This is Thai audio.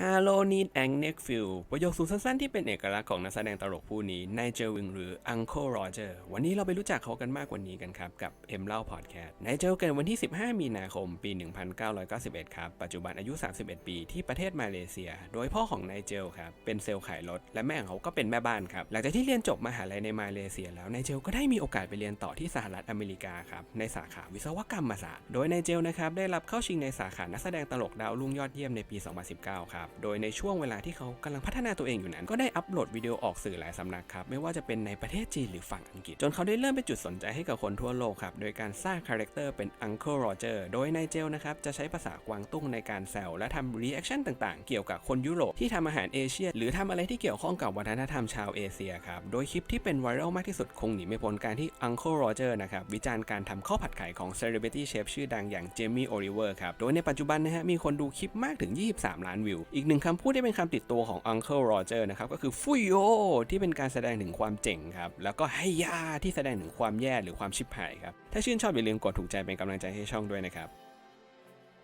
Hello Need and Neck Fill ประโยคสูงสั้นๆที่เป็นเอกลักษณ์ของนักแสดงตลกผู้นี้นายเจลวิงหรือ Uncle Roger วันนี้เราไปรู้จักเขากันมากกว่านี้กันครับ กับ M เล่าพอดแคสต์นายเจลเกิดวันที่ 15 มีนาคม ปี 1991 ครับ ปัจจุบันอายุ 31 ปีที่ประเทศมาเลเซีย โดยพ่อของนายเจลครับ เป็นเซลล์ขายรถ และแม่ของเขาก็เป็นแม่บ้านครับ หลังจากที่เรียนจบมหาลัยในมาเลเซีย แล้วนายเจลก็ได้มีโอกาสไปเรียนต่อที่สหรัฐอเมริกาครับในสาขาวิศวกรรมศาสตร์ โดยนายเจลนะครับได้รับเข้าชิงในสาขานักแสดงตลกดาวรุ่งยอดเยี่ยมในปี 2019 ครับโดยในช่วงเวลาที่เขากำลังพัฒนาตัวเองอยู่นั้น ก็ได้อัปโหลดวิดีโอออกสื่อหลายสำนักครับ ไม่ว่าจะเป็นในประเทศจีนหรือฝั่งอังกฤษ จนเขาได้เริ่มเป็นจุดสนใจให้กับคนทั่วโลกครับ โดยการสร้างคาแรคเตอร์เป็น Uncle Roger โดยนายเจลนะครับ จะใช้ภาษากวางตุ้งในการแซวและทำรีแอคชั่นต่างๆ เกี่ยวกับคนยุโรปที่ทำอาหารเอเชีย หรือทำอะไรที่เกี่ยวข้องกับวัฒนธรรมชาวเอเชียครับ โดยคลิปที่เป็นไวรัลมากที่สุดคงหนีไม่พ้นการที่ Uncle Roger นะครับวิจารณ์การทำข้าวผัดไข่ของ Celebrity Chef ชื่อดังอย่างเจมี่โอลิเวอร์ครับโดยในปัจจุบันนะฮะมีคนดูคลิปมากถึง 23 ล้านวิวอีกหนึ่งคำพูดที่เป็นคำติดตัวของ Uncle Roger นะครับก็คือฟุยโยที่เป็นการแสดงถึงความเจ๋งครับ แล้วก็ไฮยาที่แสดงถึงความแย่หรือความชิบหายครับ ถ้าชื่นชอบอย่าลืมกดถูกใจเป็นกำลังใจให้ช่องด้วยนะครับ